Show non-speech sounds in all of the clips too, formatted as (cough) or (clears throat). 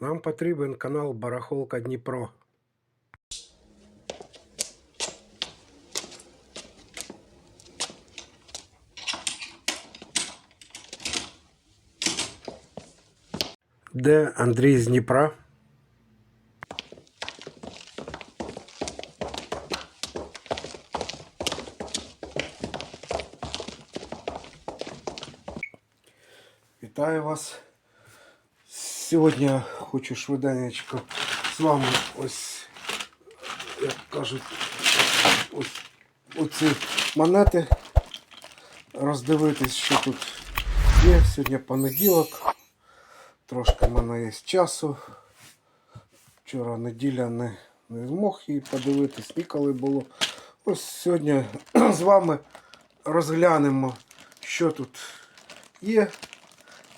Нам потрібен канал Барахолка Дніпро. Де Андрій з Дніпра? Сьогодні хочу швиденько з вами ось, як кажуть, ось оці монети роздивитись, що тут є. Сьогодні понеділок. Трошки в мене є часу. Вчора неділя не, не змог її подивитись, ніколи було. Ось сьогодні (clears throat) з вами розглянемо, що тут є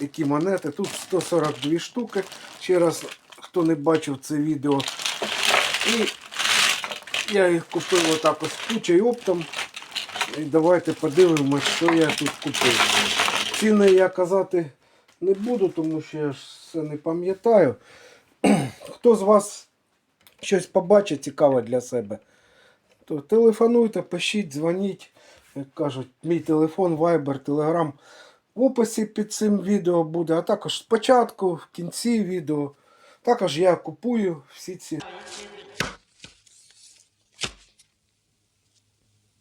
які монети. Тут 142 штуки. Ще раз, хто не бачив це відео. І я їх купив отак ось кучою оптом. І давайте подивимось, що я тут купив. Ціни я казати не буду, тому що я ж все не пам'ятаю. (clears throat) Хто з вас щось побачить цікаве для себе, то телефонуйте, пишіть, дзвоніть. Як кажуть, мій телефон, Viber, Telegram в описі під цим відео буде, а також спочатку, в кінці відео. Також я купую всі ці.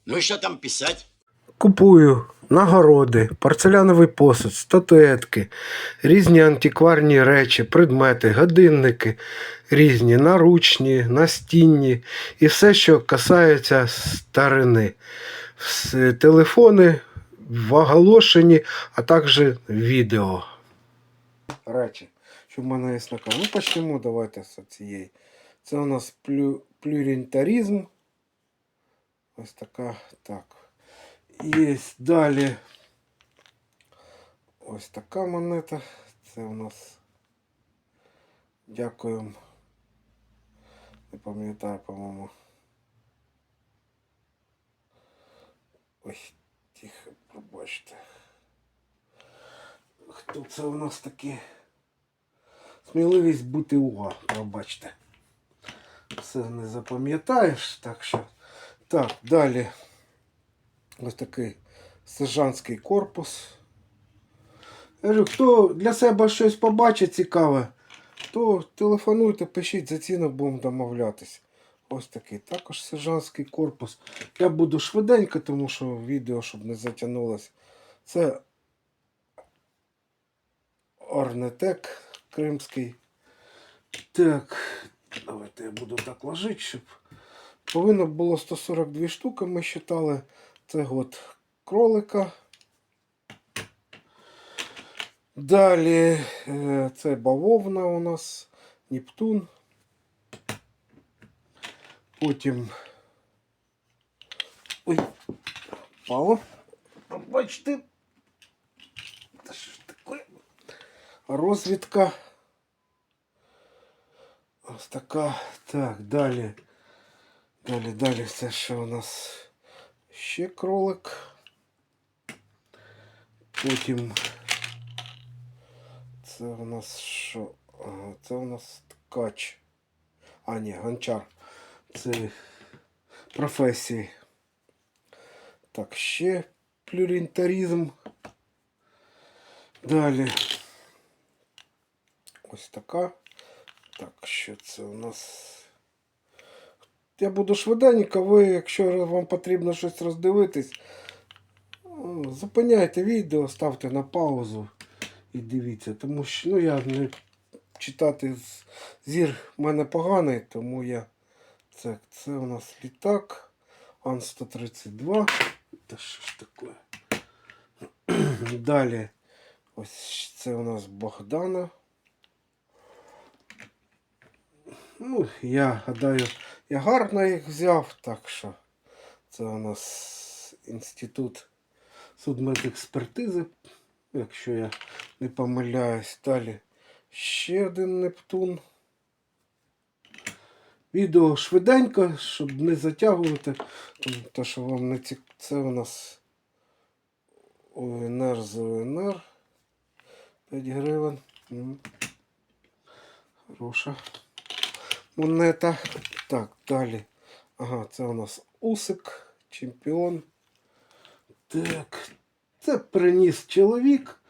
Ну и что там писать? Купую нагороди, порцеляновий посуд, статуетки, різні антикварні речі, предмети, годинники, різні наручні, настінні і все, що касається старини. Телефони в оголошенні, а також відео. Речі, що в мене є на. Ну, почнемо давайте з цієї. Це у нас плю, плюрінтарізм. Ось така. Так. Є далі ось така монета. Це у нас. Дякуємо. Не пам'ятаю, по-моєму. Ой, тихо, пробачте. Хто це у нас такі? Сміливість бути уга, пробачте. Все не запам'ятаєш, так що. Так, далі. Ось такий сержантський корпус. Я кажу, хто для себе щось побачить цікаве, то телефонуйте, пишіть за цінок, будемо домовлятись. Ось такий. Також сержантський корпус. Я буду швиденько, тому що відео, щоб не затягнулося. Це Орнетек кримський. Так, давайте я буду так ложити, щоб. Повинно було 142 штуки, ми считали. Це от кролика. Далі е, це бавовна у нас, Нептун. Потім. Ой, впало. Бачите. Та що ж таке? Розвідка. Ось така. Так, далі. Далі, далі це ще у нас ще кролик. Потім це у нас що? Це у нас ткач. А, ні, гончар. Це професії. Так, ще плюрінтарізм. Далі. Ось така. Так, що це у нас? Я буду швиденько, ви, якщо вам потрібно щось роздивитись, зупиняйте відео, ставте на паузу і дивіться. Тому що ну, я не читати зір в мене поганий, тому я. Це, це у нас літак. Ан-132. Та що ж таке? (clears throat) Далі. Ось це у нас Богдана. Ну, я гадаю, я гарно їх взяв, так що це у нас інститут судмедекспертизи, якщо я не помиляюсь. Далі ще один Нептун. Відео швиденько, щоб не затягувати, те, що вам не цік... Це у нас ОНР з ОНР 5 гривень. Хороша монета. Так, далі. Ага, це у нас Усик, чемпіон. Так, це приніс чоловік.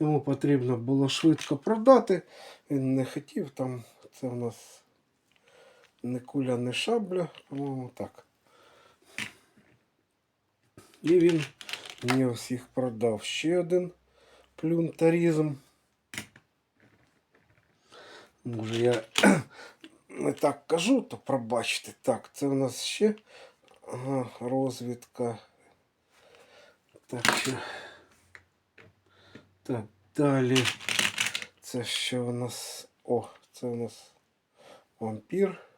Йому потрібно було швидко продати. Він не хотів там. Це у нас не куля, не шабля, по-моєму, так. І він мені ось їх продав. Ще один плюнтарізм. Може я (clears throat) не так кажу, то пробачте. Так, це у нас ще ага, розвідка. Так, що. Так, далі. Це що у нас. О, це у нас вампір.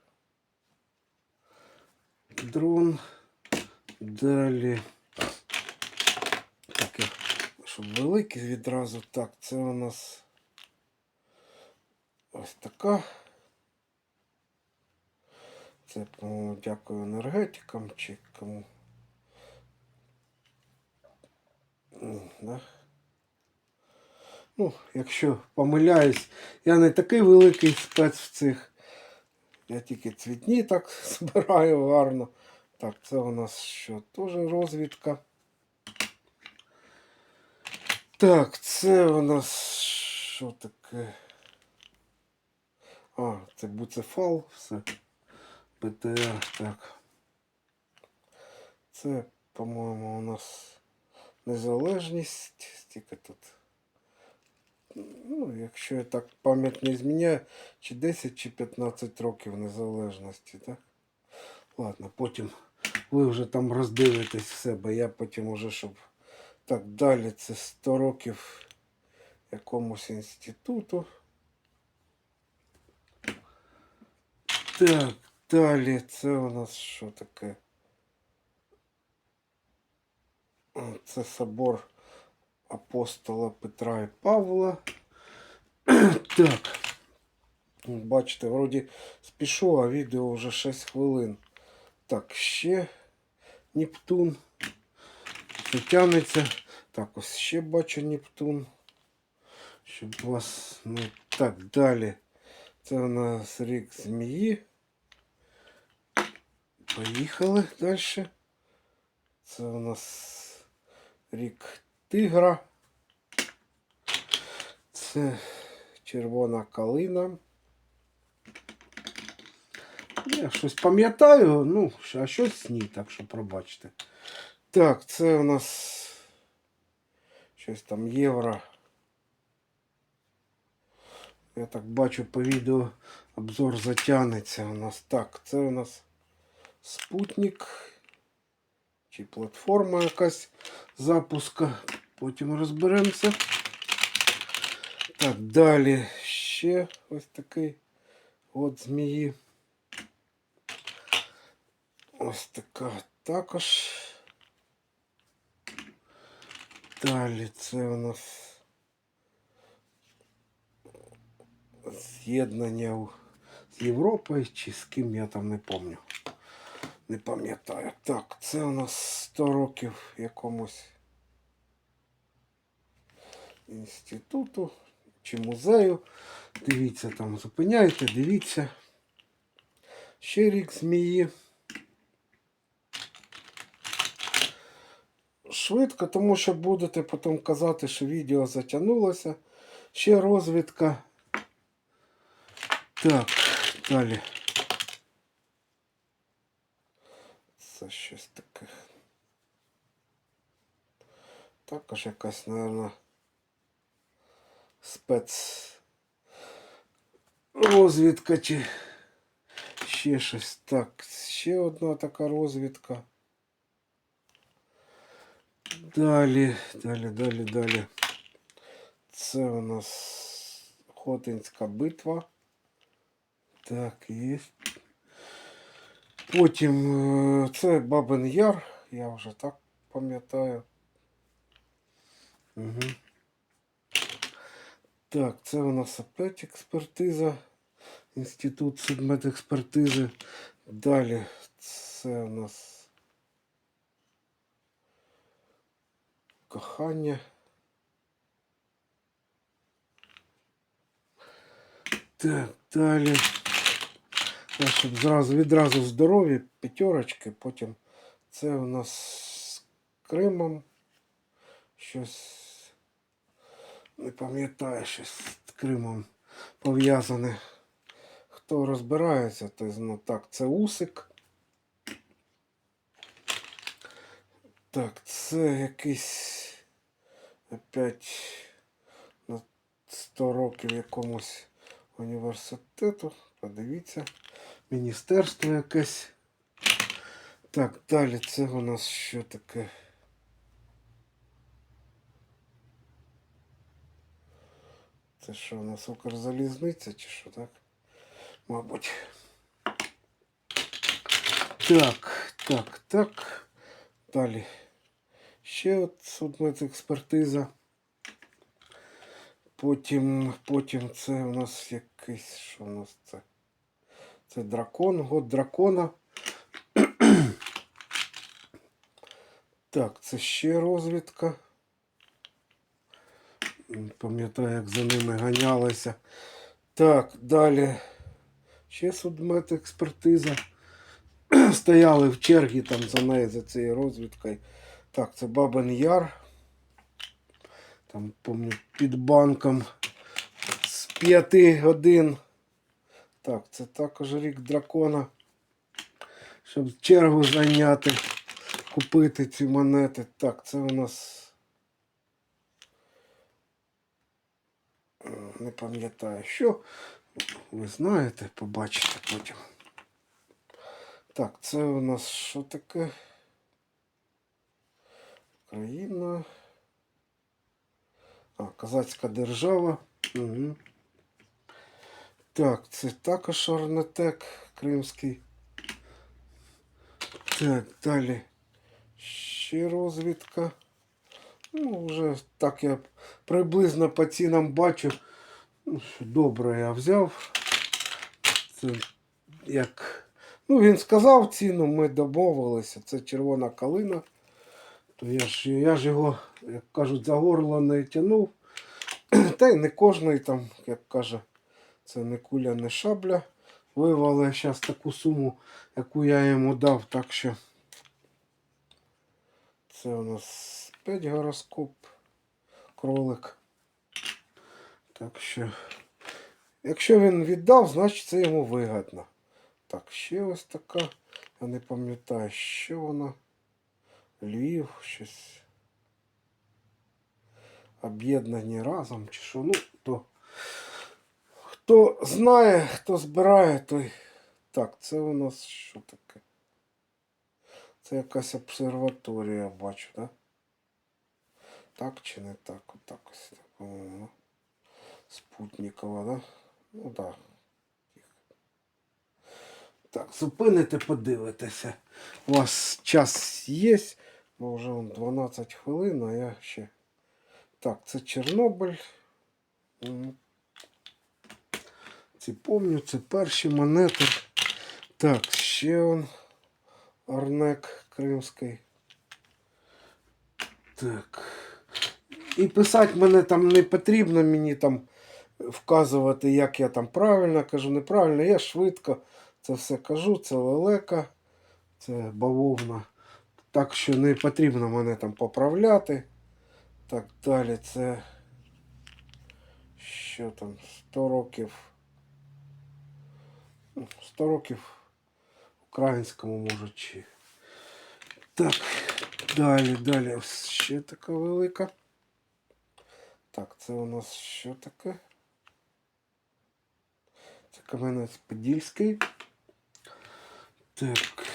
Дрон. Далі. Так, я- щоб великий відразу. Так, це у нас ось така. Це, по-моєму, дякую енергетикам чи кому. Да? Ну, якщо помиляюсь, я не такий великий спец в цих. Я тільки цвітні так (laughs) збираю гарно. Так, це у нас що? Теж розвідка. Так, це у нас що таке? А, це буцефал, все. БТР, так. Це, по-моєму, у нас незалежність. Стільки тут. Ну, якщо я так пам'ять не зміняю, чи 10, чи 15 років незалежності, так? Ладно, потім ви вже там роздивитесь в себе, я потім уже, щоб. Так, далі це 100 років якомусь інституту. Так, далі це у нас що таке? Це собор апостола Петра і Павла. (clears throat) так. Бачите, вроді спішу, а відео вже 6 хвилин. Так, ще Нептун. Це тягнеться. Так, ось ще бачу Нептун. Щоб вас не так далі. Це у нас рік змії. Поїхали далі. Це у нас рік тигра. Це червона калина. Я щось пам'ятаю, ну, а щось ні, так що пробачте. Так, це у нас щось там євро. Я так бачу по відео обзор затягнеться у нас. Так, це у нас спутник чи платформа якась запуска. Потім розберемося. Так, далі ще ось такий от змії. Ось така також. Далі це у нас з'єднання з Європою чи з ким я там не пам'ятаю. Не пам'ятаю. Так, це у нас 100 років якомусь інституту чи музею. Дивіться, там зупиняйте, дивіться. Ще рік змії. Швидко, тому що будете потім казати, що відео затягнулося. Ще розвідка. Так, далі. Це щось таке. Також якась, напевно, спец розвідка чи ще щось. Так, ще одна така розвідка. Далі, далі, далі, далі. Це у нас Хотинська битва. Так, є. Потім е, це Бабин Яр, я вже так пам'ятаю. Угу. Так, це у нас опять експертиза. Інститут судмедекспертизи. Далі це у нас кохання. Так, Далі. Так, щоб зразу відразу здорові, п'ятерочки, потім це у нас з Кримом. Щось не пам'ятаю, щось з Кримом пов'язане. Хто розбирається, той знає. Так, це Усик. Так, це якийсь опять на 100 років якомусь університету. Подивіться. Міністерство якесь. Так, далі це у нас що таке? Це що у нас Укрзалізниця чи що, так? Мабуть. Так, так, так. Далі. Ще от судмедекспертиза. Потім, потім це у нас якийсь, що у нас це? Це дракон, год дракона. Так, це ще розвідка. Пам'ятаю, як за ними ганялися. Так, далі. Ще судмедекспертиза. (clears throat) Стояли в чергі там за нею, за цією розвідкою. Так, це Бабин Яр. Там, помню, під банком з п'яти годин. Так, це також рік дракона. Щоб чергу зайняти, купити ці монети. Так, це у нас. Не пам'ятаю, що. Ви знаєте, побачите потім. Так, це у нас що таке? Україна. А, Казацька держава. Угу. Так, це також Орнетек Кримський. Так, далі. Ще розвідка. Ну, вже так я приблизно по цінам бачу. Ну, добре я взяв. Це як. Ну, він сказав ціну, ми домовилися. Це червона калина. То я ж, я ж його, як кажуть, за горло не тянув. (clears throat) Та й не кожний там, як каже, це не куля, не шабля. Вивали зараз таку суму, яку я йому дав, так що це у нас 5 гороскоп, кролик. Так що, якщо він віддав, значить це йому вигідно. Так, ще ось така. Я не пам'ятаю, що вона. Львів, щось. Об'єднані разом чи що. Ну, то. Хто знає, хто збирає, той. Так, це у нас що таке? Це якась обсерваторія, бачу, так? Так чи не так? Отак ось так. Спутникова, да? Ну так. Да. Так, зупините, подивитеся. У вас час є, бо вже вон 12 хвилин, а я ще. Так, це Чорнобиль. Ці помню, це перші монети. Так, ще он Арнек Кримський. Так. І писати мене там не потрібно, мені там вказувати, як я там правильно кажу, неправильно. Я швидко це все кажу, це лелека, це бавовна. Так що не потрібно мене там поправляти. Так далі це. Що там? 100 років. Ну, 100 років українському може чи. Так, далі, далі. Ще така велика. Так, це у нас що таке? Це каменець Подільський. Так.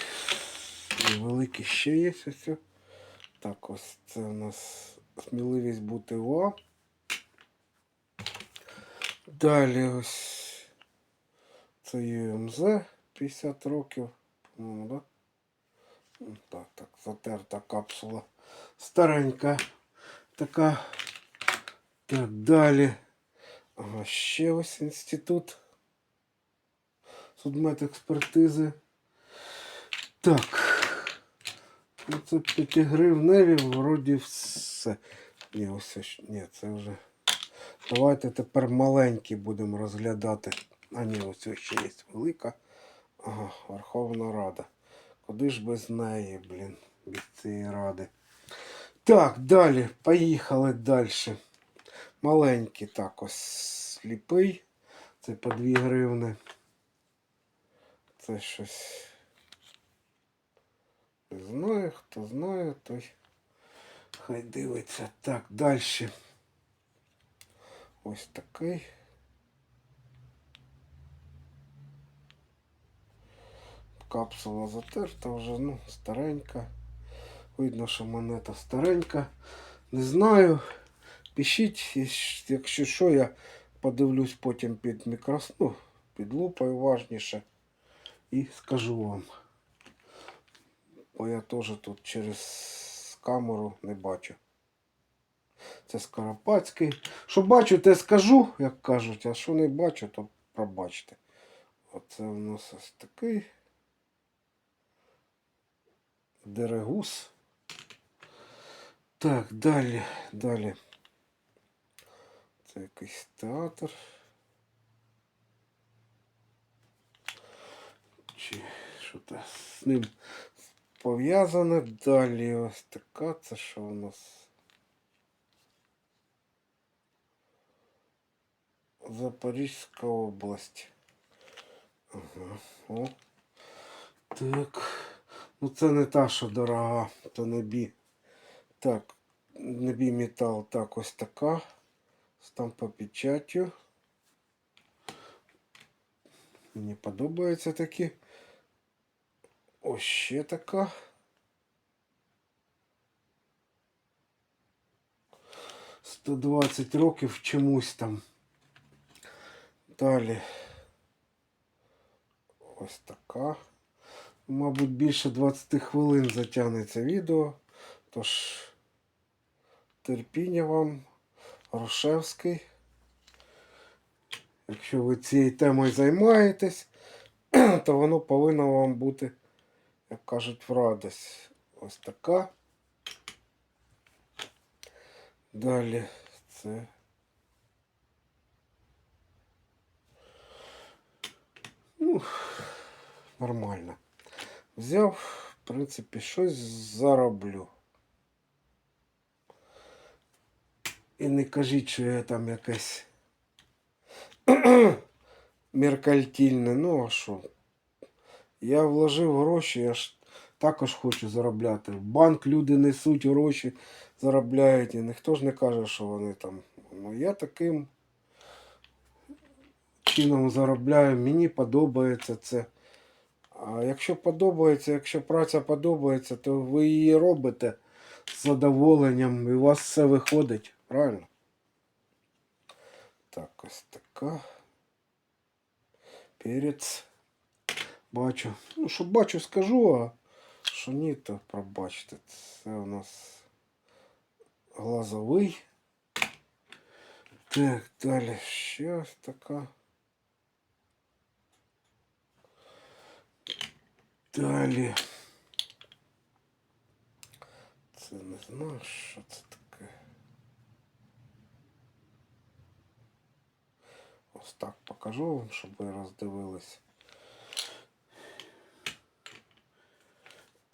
І великий ще є ось. Так, ось це у нас сміливість бути ОА. Далі ось це ЮМЗ 50 років. По-моєму, да? Ну, Так, так, затерта капсула. Старенька. Така. Так, далі. Ага, ще ось інститут судмедекспертизи. Так. Ну, це п'ятигривневі, вроді все. Ні, ось ні, це вже. Давайте тепер маленькі будемо розглядати. А ні, ось ще є велика. Ага, Верховна Рада. Куди ж без неї, блін, без цієї ради. Так, далі, поїхали далі. Маленький так ось сліпий. Це по 2 гривни. Це щось. Не знаю, хто знає, той хай дивиться. Так, далі. Ось такий. Капсула затерта вже, ну, старенька. Видно, що монета старенька. Не знаю. Пишіть, якщо- що, я подивлюсь потім під мікрос... ну, під лупою уважніше і скажу вам. Бо я теж тут через камеру не бачу. Це Скоропадський. Що бачу, те скажу, як кажуть, а що не бачу, то пробачте. Оце у нас ось такий. Дерегус. Так, далі, далі. Це якийсь театр. Чи що то з ним пов'язане. Далі ось така. Це що у нас? Запорізька область. Ага. О. Так. Ну це не та, що дорога, то не бі. Так, не бі метал, так, ось така. З тампопечаттю. Мені подобаються такі. Ось ще така. Сто двадцять років чомусь там. Далі. Ось така. Мабуть, більше 20 хвилин затягнеться відео. Тож, терпіння вам, Рушевський. Якщо ви цією темою займаєтесь, (clears throat) то воно повинно вам бути, як кажуть, в радість. Ось така. Далі це. Ну, нормально. Взяв, в принципі, щось зароблю. І не кажіть, що я там якесь (clears throat) меркальтільне. Ну, а що? Я вложив гроші, я ж також хочу заробляти. В банк люди несуть гроші, заробляють, і ніхто ж не каже, що вони там. Ну, я таким чином заробляю, мені подобається це. А якщо подобається, якщо праця подобається, то ви її робите з задоволенням і у вас все виходить. Правильно? Так, ось така. Перець. Бачу. Ну, що бачу, скажу, а що ні, то пробачте. Це у нас глазовий. Так, далі ще ось така. Далі. Це не знаю, що це таке. Ось так покажу вам, щоб ви роздивились.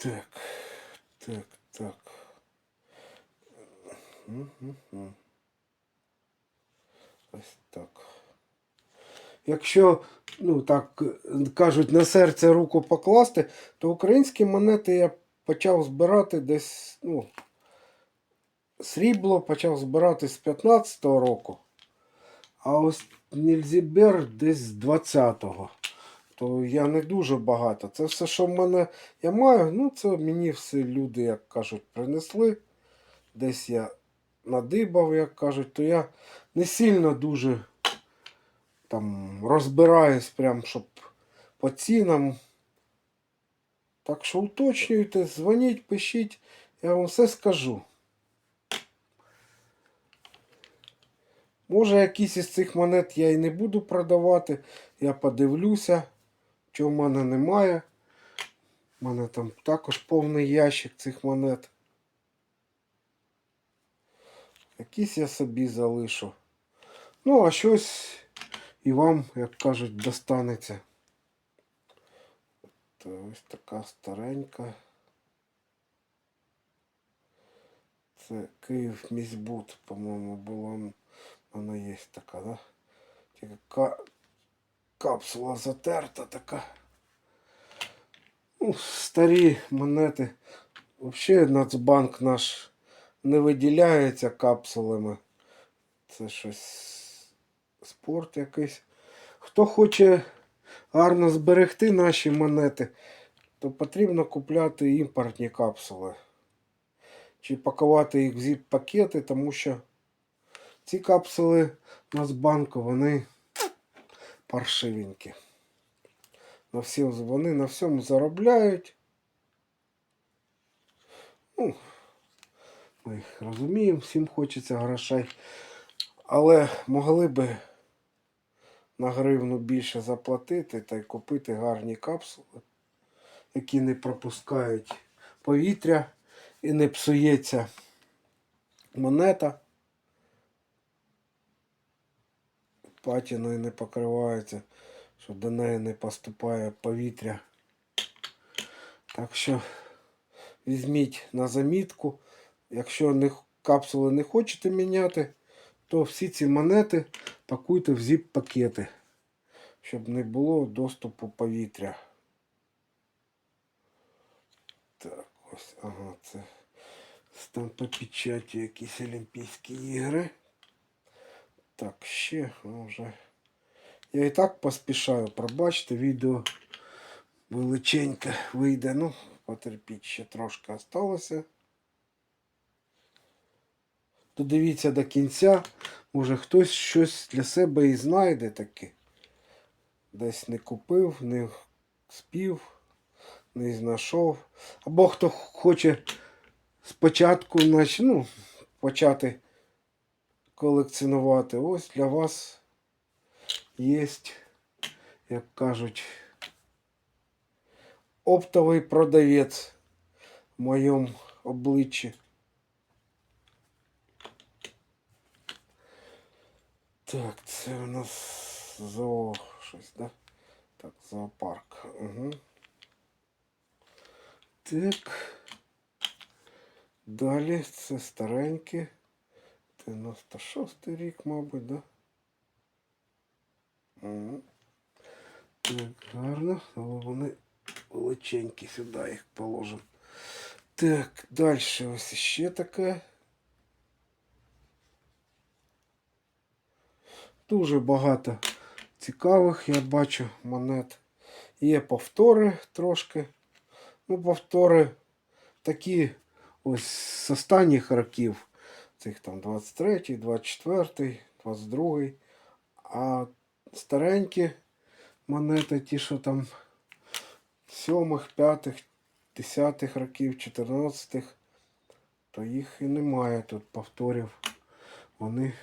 Так, так, так. Ось так. Якщо, ну так кажуть, на серце руку покласти, то українські монети я почав збирати десь, ну, срібло почав збирати з 15-го року. А ось Нільзібер десь з 20-го. То я не дуже багато. Це все, що в мене я маю, ну це мені все люди, як кажуть, принесли. Десь я надибав, як кажуть, то я не сильно дуже там розбираюсь, прям, щоб по цінам. Так що уточнюйте, дзвоніть, пишіть, я вам все скажу. Може, якісь із цих монет я і не буду продавати. Я подивлюся, чого в мене немає. У мене там також повний ящик цих монет. Якісь я собі залишу. Ну, а щось і вам, як кажуть, достанеться. Та ось така старенька. Це Київ міськбуд, по-моєму, була. Вона є така, да? Тільки. Капсула затерта така. Ну, старі монети. Взагалі Нацбанк наш не виділяється капсулами. Це щось спорт якийсь. Хто хоче гарно зберегти наші монети, то потрібно купляти імпортні капсули. Чи пакувати їх в зіп-пакети, тому що ці капсули Нацбанку, вони паршивенькі. На всім, вони на всьому заробляють. Ну, ми їх розуміємо, всім хочеться грошей. Але могли би на гривну більше заплатити та й купити гарні капсули, які не пропускають повітря і не псується монета. Патіною не покривається, що до неї не поступає повітря. Так що візьміть на замітку. Якщо не, капсули не хочете міняти, то всі ці монети пакуйте в зіп-пакети, щоб не було доступу повітря. Так, ось, ага, це стампопечаті якісь Олімпійські ігри. Так, ще ну, вже. Я і так поспішаю, пробачте, відео величеньке вийде. Ну, потерпіть, ще трошки осталося. Додивіться до кінця, може хтось щось для себе і знайде таке. Десь не купив, не спів, не знайшов. Або хто хоче спочатку ну, почати колекціонувати. Ось для вас є, як кажуть, оптовий продавець в моєму обличчі. Так, це у нас зоо щось, да? Так, зоопарк. Угу. Так. Далі це старенькі. 96 рік, мабуть, да? Так, гарно. Але вони величенькі, сюди їх положимо. Так, далі ось ще таке. Дуже багато цікавих, я бачу, монет. Є повтори трошки. Ну, повтори такі ось з останніх років. Цих там 23, 24, 22. А старенькі монети, ті, що там 7, 5, 10 років, 14, то їх і немає тут повторів. Вони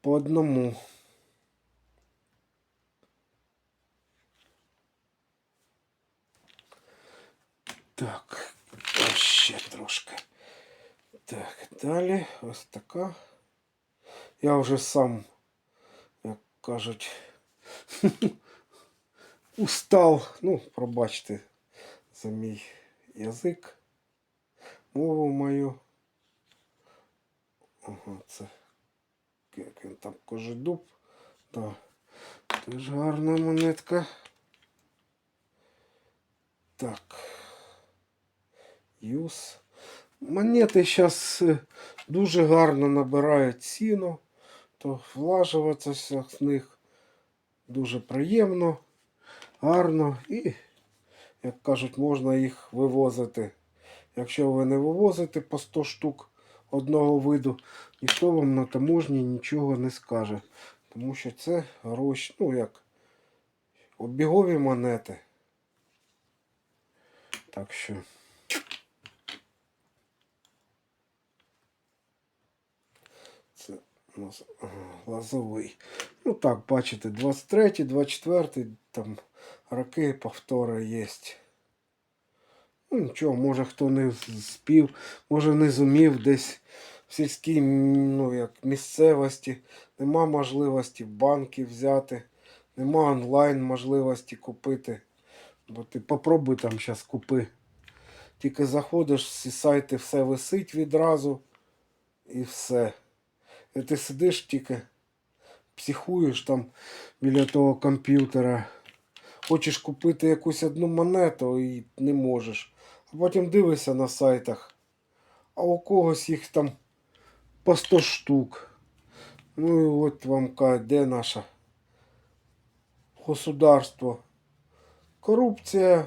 по одному. Так, ще трошки. Так, далі ось така. Я вже сам, як кажуть, (laughs) устав. Ну, пробачте за мій язик, мову мою. Ага, це як він там кожедуб. Да. Теж гарна монетка. Так. Юс. Монети зараз дуже гарно набирають ціну, то влажуватися з них дуже приємно, гарно і, як кажуть, можна їх вивозити. Якщо ви не вивозите по 100 штук одного виду, ніхто вам на таможні нічого не скаже. Тому що це гроші, ну як обігові монети. Так що. Це у нас лазовий. Ну так, бачите, 23, 24, там роки повтори є. Ну нічого, може хто не спів, може не зумів десь в сільській ну, як, місцевості, нема можливості банки взяти, нема онлайн можливості купити. Бо ти попробуй там зараз купи. Тільки заходиш, всі сайти, все висить відразу і все. І ти сидиш тільки, психуєш там біля того комп'ютера. Хочеш купити якусь одну монету і не можеш. А потім дивишся на сайтах, а у когось їх там по 100 штук. Ну і от вам кажуть, де наше государство. Корупція,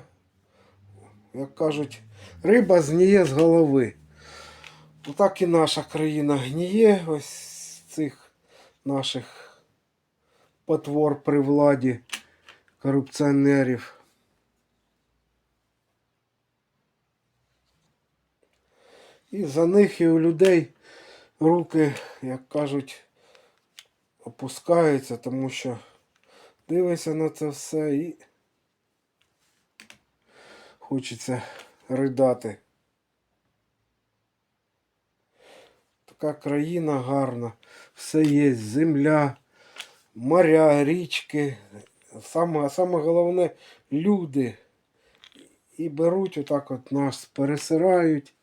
як кажуть, риба згніє з голови. Отак і наша країна гніє ось цих наших потвор при владі корупціонерів. І за них і у людей руки, як кажуть, опускаються, тому що дивишся на це все і хочеться ридати. Така країна гарна, все є, земля, моря, річки. Саме, а саме головне люди. І беруть отак от нас, пересирають.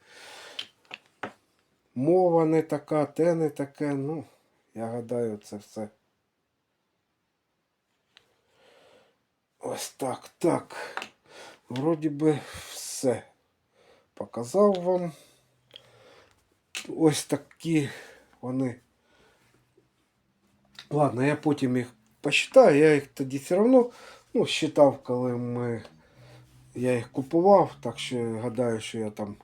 Мова не така, те не таке. Ну, я гадаю, це все. Ось так, так. Вроді би все. Показав вам. Ось такі вони. Ладно, я потім їх посчитаю. Я їх тоді все одно ну, считав, коли ми... я їх купував, так що гадаю, що я там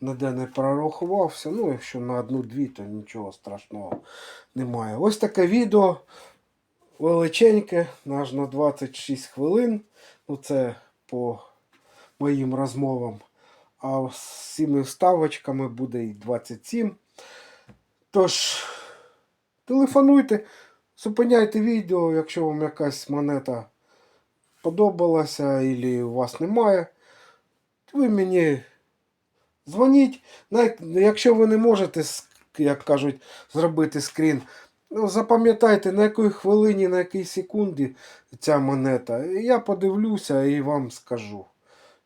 ніде не прорахувався. Ну, якщо на одну-дві, то нічого страшного немає. Ось таке відео величеньке, аж на 26 хвилин. Ну, це по моїм розмовам. А з цими вставочками буде і 27. Тож, телефонуйте, зупиняйте відео, якщо вам якась монета подобалася або у вас немає. Ви мені дзвоніть. Якщо ви не можете, як кажуть, зробити скрін, ну, запам'ятайте, на якій хвилині, на якій секунді ця монета. Я подивлюся і вам скажу.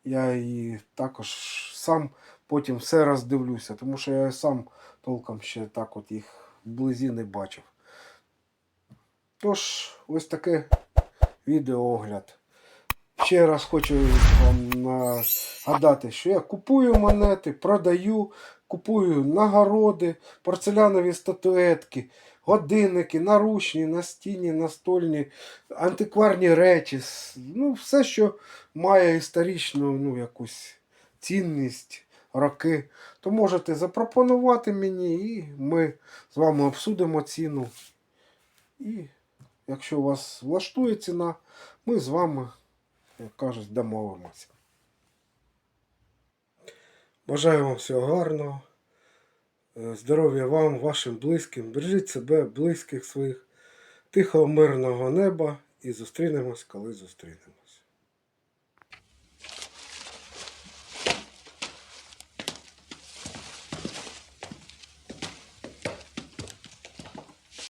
Я і також сам потім все роздивлюся, тому що я сам толком ще так от їх вблизі не бачив. Тож, ось таке відеоогляд. Ще раз хочу вам нагадати, що я купую монети, продаю, купую нагороди, порцелянові статуетки, годинники, наручні, настінні, настольні, антикварні речі. Ну, все, що має історичну ну, якусь цінність, роки, то можете запропонувати мені, і ми з вами обсудимо ціну. І якщо у вас влаштує ціна, ми з вами, як кажуть, домовимося. Бажаю вам всього гарного. Е, Здоров'я вам, вашим близьким. Бережіть себе, близьких своїх, тихого мирного неба і зустрінемось, коли зустрінемось.